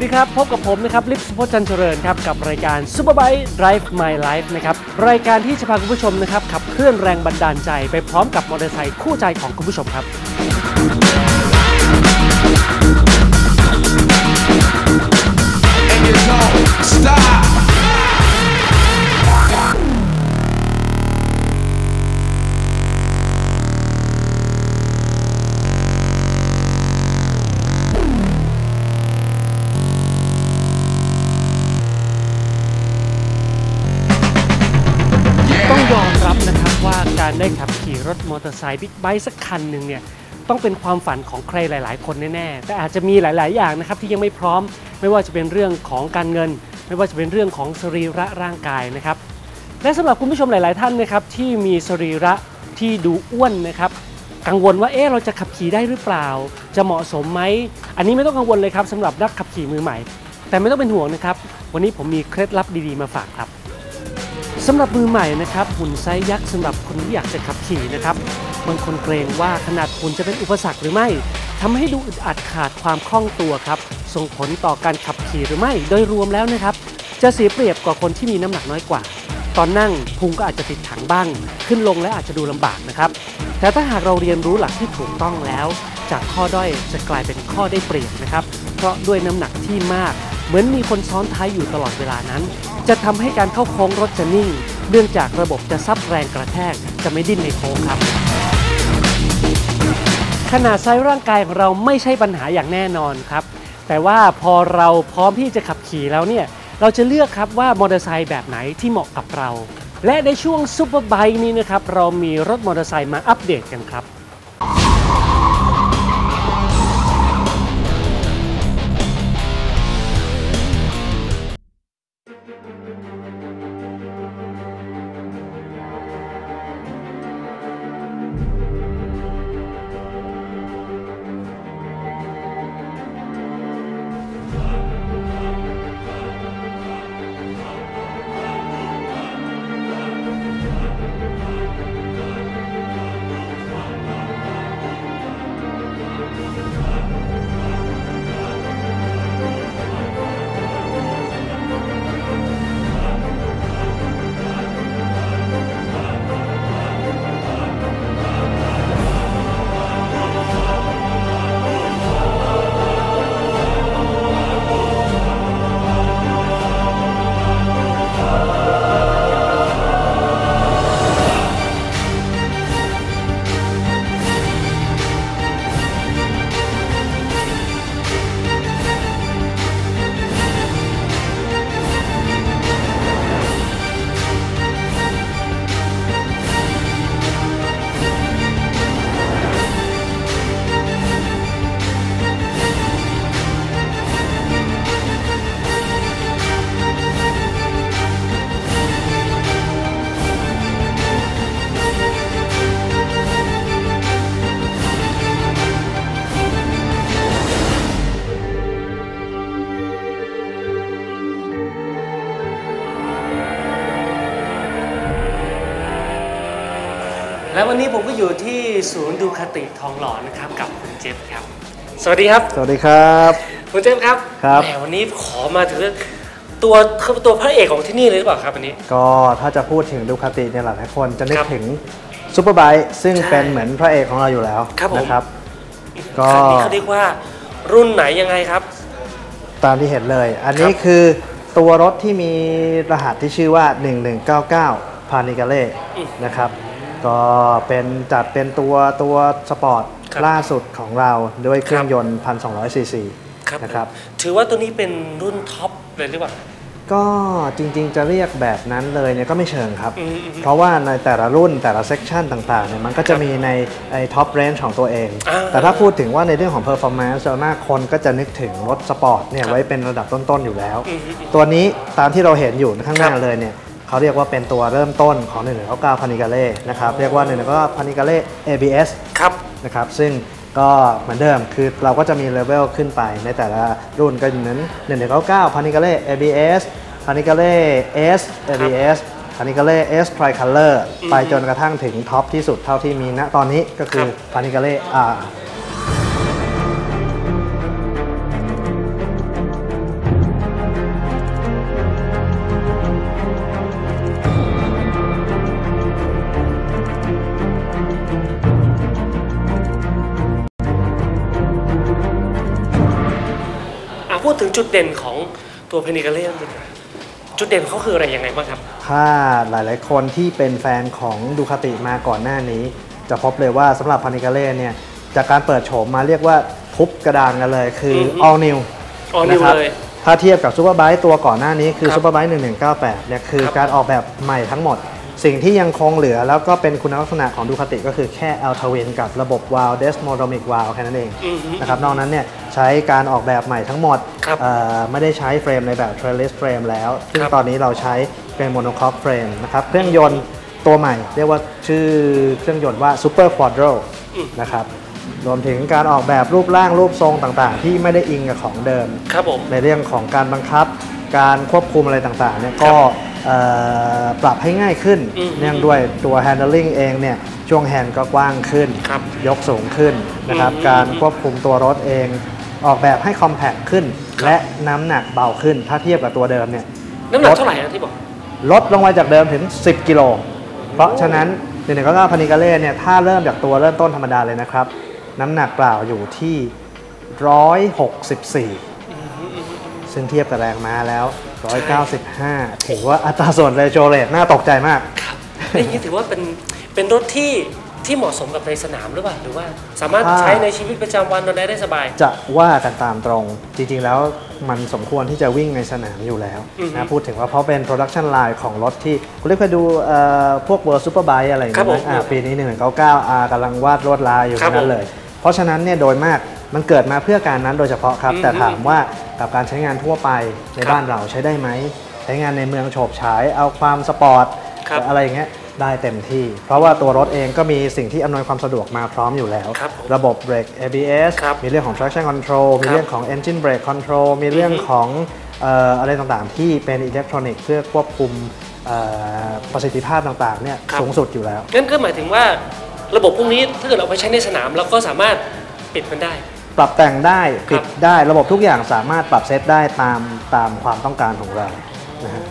วัสดีครับ พบกับผมนะครับลิฟสุพจน์จันทเจริญครับกับรายการ Superbike Drive My Life นะครับรายการที่จะพาคุณผู้ชมนะครับขับเคลื่อนแรงบันดาลใจไปพร้อมกับมอเตอร์ไซค์คู่ใจของคุณผู้ชมครับ and you don't stop. การได้ขับขี่รถมอเตอร์ไซค์บิ๊กไบค์สักคันหนึ่งเนี่ยต้องเป็นความฝันของใครหลาย ๆ คนแน่ ๆ แต่อาจจะมีหลาย ๆ อย่างนะครับที่ยังไม่พร้อม ไม่ว่าจะเป็นเรื่องของการเงิน ไม่ว่าจะเป็นเรื่องของสรีระร่างกายนะครับ และสำหรับคุณผู้ชมหลาย ๆ ท่านนะครับที่มีสรีระที่ดูอ้วนนะครับกังวลว่าเอ๊ะเราจะขับขี่ได้หรือเปล่า จะเหมาะสมไหม อันนี้ไม่ต้องกังวลเลยครับสำหรับนักขับขี่มือใหม่ แต่ไม่ต้องเป็นห่วงนะครับ วันนี้ผมมีเคล็ดลับดี ๆ มาฝากครับ สำหรับมือใหม่นะครับหุ่นไซส์ยักษ์สำหรับคนที่อยากจะขับขี่นะครับบางคนเกรงว่าขนาดหุ่นจะเป็นอุปสรรคหรือไม่ทำให้ดูอึดอัดขาดความคล่องตัวครับส่งผลต่อการขับขี่หรือไม่โดยรวมแล้วนะครับ จะเสียเปรียบกว่าคนที่มีน้ำหนักน้อยกว่า ตอนนั่งพุงก็อาจจะติดถังบ้าง ขึ้นลงและอาจจะดูลำบากนะครับแต่ถ้าหากเราเรียนรู้หลักที่ถูกต้องแล้ว จากข้อด้อยจะกลายเป็นข้อได้เปรียบนะครับ เพราะด้วยน้ำหนักที่มาก เหมือนมีคนซ้อนท้ายอยู่ตลอดเวลานั้น จะทำให้การเข้าโค้งรถจะนิ่ง เนื่องจากระบบจะซับแรงกระแทกจะไม่ดิ้นในโค้งครับ ขนาดไซส์ร่างกายของเราไม่ใช่ปัญหาอย่างแน่นอนครับ แต่ว่าพอเราพร้อมที่จะขับขี่แล้วเนี่ยเราจะเลือกครับว่ามอเตอร์ไซค์แบบไหนที่เหมาะกับเรา และในช่วงซูเปอร์ไบค์นี้นะครับเรามีรถมอเตอร์ไซค์มาอัปเดตกันครับ นนี้ผมก็อยู่ที่ศูนย์ดูคาติทองหล่อนะครับกับคุณเจฟครับ สวัสดีครับ สวัสดีครับคุณเจฟครับครับแหมวันนี้ขอมาถึงตัวตัวพระเอกของที่นี่เลยหรือเปล่าครับวันนี้ ก็ถ้าจะพูดถึงดูคาติเนี่ยหลายๆคนจะนึกครับถึงซูเปอร์ไบค์ซึ่งใช่เป็นเหมือนพระเอกของเราอยู่แล้วครับผมนะครับ ก็คันนี้เขาเรียกว่ารุ่นไหนยังไงครับ ตามที่เห็นเลย อันนี้ครับคือตัวรถที่มีรหัสที่ชื่อว่า 1199 พานิกาเล่นะครับ ก็เป็นจัดเป็นตัวตัวสปอร์ตครับล่าสุดของเราด้วยเครื่อคงรับยนต์ 1,200 ซีซี ครับ นะครับ ถือว่าตัวนี้เป็นรุ่นท็อปเลยหรือเปล่า ก็จริงๆจะเรียกแบบนั้นเลยเนี่ยก็ไม่เชิงครับอืมอืมเพราะว่าในแต่ละรุ่นแต่ละเซกชันต่างๆเนี่ยมันก็จะมีในไอ้ท็อปเรนจ์ของตัวเอง อ่าแต่ถ้าพูดถึงว่าในเรื่องของ performance ส่วนมากคนก็จะนึกถึงรถสปอร์ตเนี่ยครับไว้เป็นระดับต้นๆอยู่แล้ว อืมอืมตัวนี้ตามที่เราเห็นอยู่ข้างหน้าครับ เลยเนี่ย เขาเรียกว่าเป็นตัวเริ่มต้นของ1199พานิกาเล่นะครับเรียกว่า1199พานิกาเล่ ABS ครับนะครับซึ่งก็เหมือนเดิมคือเราก็จะมีเลเวลขึ้นไปในแต่ละรุ่นก็อย่างนั้น1199พานิกาเล่ ABS พานิกาเล่ S ABS พานิกาเล่ S Tricolor ไปจนกระทั่งถึงท็อปที่สุดเท่าที่มีณตอนนี้ก็คือครับพานิกาเล่ R จุดเด่นของตัวเพนิกาเล่จุดเด่นเขาคืออะไรยังไงบ้างครับ ถ้าหลายๆ คนที่เป็นแฟนของดูคาติมาก่อนหน้านี้ จะพบเลยว่าสำหรับพานิกาเล่เนี่ย จากการเปิดโฉมมาเรียกว่าทุบกระดานกันเลยคืออือฮึ all new All new นะครับเลยถ้าเทียบกับซูเปอร์ไบค์ตัวก่อนหน้านี้คือครับซูเปอร์ไบค์1198เนี่ยคือครับ การออกแบบใหม่ทั้งหมด สิ่งที่ยังคงเหลือแล้วก็เป็นคุณลักษณะของดูคาติก็คือแค่อัลทวินกับระบบวาลเดสโมโดมิกวาลแค่นั้นเองอือฮึนะครับนอกนั้นเนี่ยใช้การออกแบบใหม่ทั้งหมดครับเอ่อไม่ได้ใช้เฟรมในแบบ trellis frame แล้วซึ่งครับตอนนี้เราใช้เป็นโมโนคอ c เฟรมนะครับเครื่องยนต์ตัวใหม่ เรียกว่าชื่อเครื่องยนต์ว่า Super Quadro อืมนะครับรวมถึงการออกแบบรูปร่างรูปทรงต่างๆ ที่ไม่ได้อิงกับของเดิม ครับผม ในเรื่องของการบังคับ การควบคุมอะไรต่างๆเนี่ยก็เอ่อ ปรับให้ง่ายขึ้นอืมเนื่องด้วยตัว handling เองเนี่ยช่วงแฮนด์ก็กว้างขึ้นครับยกสูงขึ้นนะครับอืมการควบคุมตัวรถเองออกแบบให้ compact ขึ้นครับและน้ำหนักเบาขึ้น ถ้าเทียบกับตัวเดิมเนี่ยน้ำหนักเท่าไหร่นะที่บอกลดลงมาจากเดิมถึง 10 กิโล เพราะฉะนั้น1นึ่งก็พานิกาเล่เนี่ยถ้าเริ่มจากตัวเริ่มต้นธรรมดาเลยนะครับ น้ำหนักเปล่าอยู่ที่ 164 ซึ่งเทียบกับแรงม้าแล้ว 195 ถือว่าอัตราส่วนเรโจเรตน่าตกใจมากครับนี่ถือว่าเป็นเป็นรถที่ที่เหมาะสมกับในสนามหรือเปล่าหรือว่า สามารถถ้าใช้ในชีวิตประจำวันเราได้ได้สบาย จะว่ากันตามตรง จริงๆแล้วมันสมควรที่จะวิ่งในสนามอยู่แล้วอือฮึนะพูดถึงว่าเพราะเป็นโปรดักชันไลน์ของรถที่คุณเรียกเคยดูเอ่อพวกเวอร์ซูเปอร์ไบค์อะไรอย่างครับเงี้ยผมอ่าปีนี้ 199 R กำลังวาดลวดลายอยู่ครับนั้นผมเลย เพราะฉะนั้นเนี่ยโดยมาก มันเกิดมาเพื่อการนั้นโดยเฉพาะครับอืมแต่ถามว่ากับการใช้งานทั่วไปในครับบ้านเราใช้ได้ไหม ใช้งานในเมืองโฉบฉายเอาความสปอร์ตครับอะไรอย่างเงี้ยได้เต็มที่ เพราะว่าตัวรถเองก็มีสิ่งที่อำนวยความสะดวกมาพร้อมอยู่แล้วครับผมระบบเบรก ABS ครับมีเรื่องของ traction control มีเรื่องของ engine brake control มีเรื่องของเอ่ออะไรต่างๆ ที่เป็นอิเล็กทรอนิกส์เพื่อควบคุมเอ่อประสิทธิภาพต่างๆเนี่ยครับสูงสุดอยู่แล้วงั้นก็หมายถึงว่าระบบพวกนี้ถ้าเกิดเราไปใช้ในสนามเราก็สามารถปิดมันได้ ปรับแต่งได้ครับปิดได้ระบบทุกอย่างสามารถปรับเซตได้ตามตามความต้องการของเรานะฮะ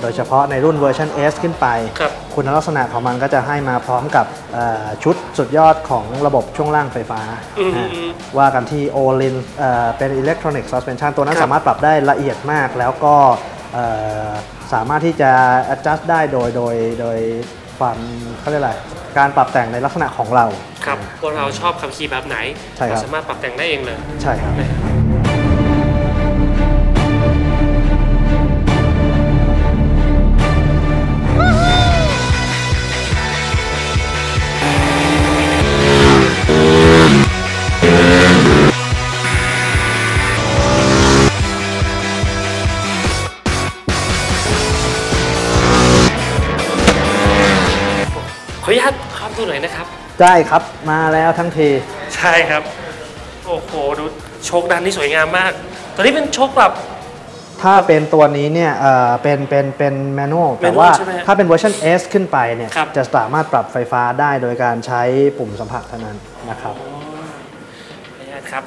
โดยเฉพาะในรุ่นเวอร์ชัน S ขึ้นไปครับคุณลักษณะของมันก็จะให้มาพร้อมกับเอ่อชุดสุดยอดของระบบช่วงล่างไฟฟ้าอืมอ่าอืมว่ากันที่ o l i n เอ่อเป็น Electronic Suspension ตัวนั้คนรับสามารถปรับได้ละเอียดมาก แล้วก็เอ่อสามารถที่จะ adjust ได้โดยโดยโดยความเขาเรียกอะไรการปรับแต่งในลักษณะของเรา ครับว่าเราชอบขับขี่แบบไหน ใช่ครับเราสามารถปรับแต่งได้เองเลย ใช่ครับขอ ได้ครับมาแล้วทั้งที ใช่ครับ โอ้โหดูโชคดันนี่สวยงามมากตัวนี้เป็นโชคแบบ ถ้าเป็นตัวนี้เนี่ยเอ่อเป็นเป็นเป็นแมนนวลแต่ manual ว่าใช่ไหมฮะถ้าเป็นเวอร์ชัน S ขึ้นไปเนี่ยครับ จะสามารถปรับไฟฟ้าได้โดยการใช้ปุ่มสัมผัสเท่านั้นนะครับขออนุญาตครับ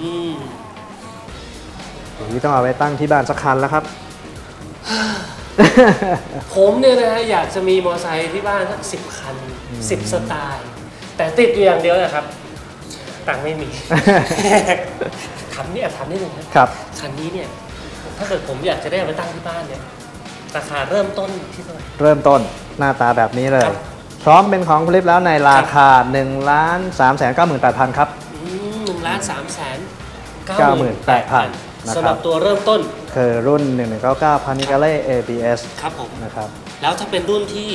อืม อย่างนี้ต้องเอาไว้ตั้งที่บ้านสักคันแล้วครับ ผมเนี่ยนะฮะอยากจะมีมอเตอร์ไซค์ที่บ้านสักสิบคันสิบสไตล์ แต่ติดอยู่อย่างเดียวนะครับ ตังค์ไม่มี ถามนี่แอบถามนิดนึงนะครับ คันนี้เนี่ย ถ้าเกิดผมอยากจะได้เอาไปตั้งที่บ้านเนี่ย ราคาเริ่มต้นที่เท่าไหร่ เริ่มต้นหน้าตาแบบนี้เลยครับพร้อมเป็นของผลิตแล้วในราคา1ล้าน3 9 8 0 0 0ครับหนึ่งล้านสามแสน 98,000สำหรับตัวเริ่มต้นคือรุ่น 1199 p a n i c a l e ABS ครับผมนะครับ แล้วถ้าเป็นรุ่นที่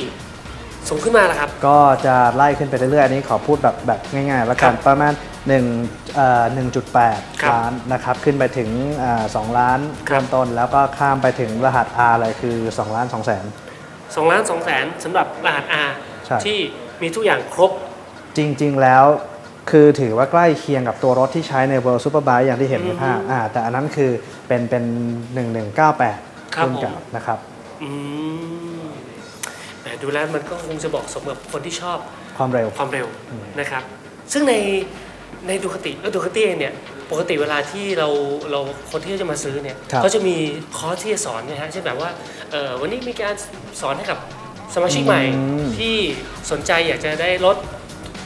สูงขึ้นมาล่ะครับ ก็จะไล่ขึ้นไปเรื่อยๆ อันนี้ขอพูดแบบแบบง่ายๆ แล้วกันครับประมาณ1เอ่อครับ1.8ล้านนะครับ ขึ้นไปถึงเอ่อ2ล้านครับ เริ่มต้น แล้วก็ข้ามไปถึงรหัส R เลยคือ 2 ล้าน2แสนสองล้านสองแสนสำหรับรหัส R ใช่ ที่มีทุกอย่างครบ จริงๆ แล้ว คือถือว่าใกล้เคียงกับตัวรถที่ใช้ใน World Superbike อย่างที่เห็นในภาพอ่าแต่อันนั้นคือเป็นเป็น 1198ครับรุ่นเก่าผมนะครับอืมแต่ดูแล้วมันก็คงจะบอกสมกับคนที่ชอบความเร็วความเร็วนะครับ ซึ่งในในดูคติเออดูคติเองเนี่ยปกติเวลาที่เราเราคนที่จะมาซื้อเนี่ยครับเขาจะมีคอร์สที่จะสอนนะฮะเช่นแบบว่าเออวันนี้มีการสอนให้กับสมาชิกใหม่อืมที่สนใจอยากจะได้รถ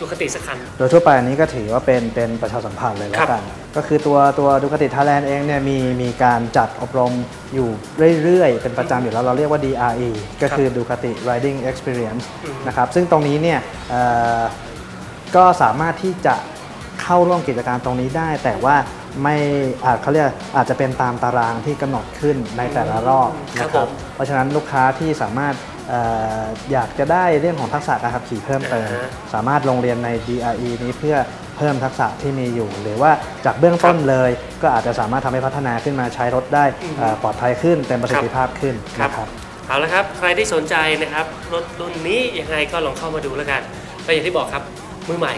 ดูคติสักคัน โดยทั่วไปอันนี้ก็ถือว่าเป็นเป็นประชาสัมพันธ์เลยแล้ครัวบกัน ก็คือตัวตัวดูคติไทยแลนด์เองเนี่ยมีมีการจัดอบรมอยู่เรื่อยๆ เป็นประจำอยู่แล้วเราเรียกว่า DRE ก็คือดูคติ Riding Experience อืมนะครับซึ่งตรงนี้เนี่ยเอ่อก็สามารถที่จะเข้าร่วมกิจกรรมตรงนี้ได้ แต่ว่าไม่อาจเขาเรียกอาจจะเป็นตามตารางที่กำหนดขึ้นในแต่ละรอบครับนะครับผมเพราะฉะนั้นลูกค้าที่สามารถเอออยากจะได้เรื่องของทักษะการขับขี่เพิ่มเติมอ่าฮะสามารถลงเรียนใน DRE นี้เพื่อเพิ่มทักษะที่มีอยู่ หรือว่าจากเบื้องต้นเลย ก็อาจจะสามารถทำให้พัฒนาขึ้นมาใช้รถได้เอ่อปลอดภัยขึ้นเต็มประสิทธิภาพขึ้นครับนะครับเอาละครับ ใครที่สนใจนะครับรถรุ่นนี้ยังไงก็ลองเข้ามาดูแล้วกันก็อย่างที่บอกครับมือใหม่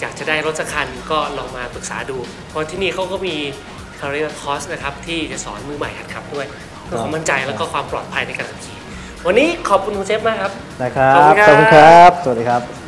อยากจะได้รถสักคันก็ลองมาปรึกษาดู เพราะที่นี่เขาก็มี career course นะครับที่จะสอนมือใหม่หัดขับด้วยเพื่อความมั่นใจแล้วก็ความปลอดภัยในการขับขี่ วันนี้ขอบคุณคุณเซฟมากครับได้ครัขอบคุบณครับ ขอบคุณครับ สวัสดีครับ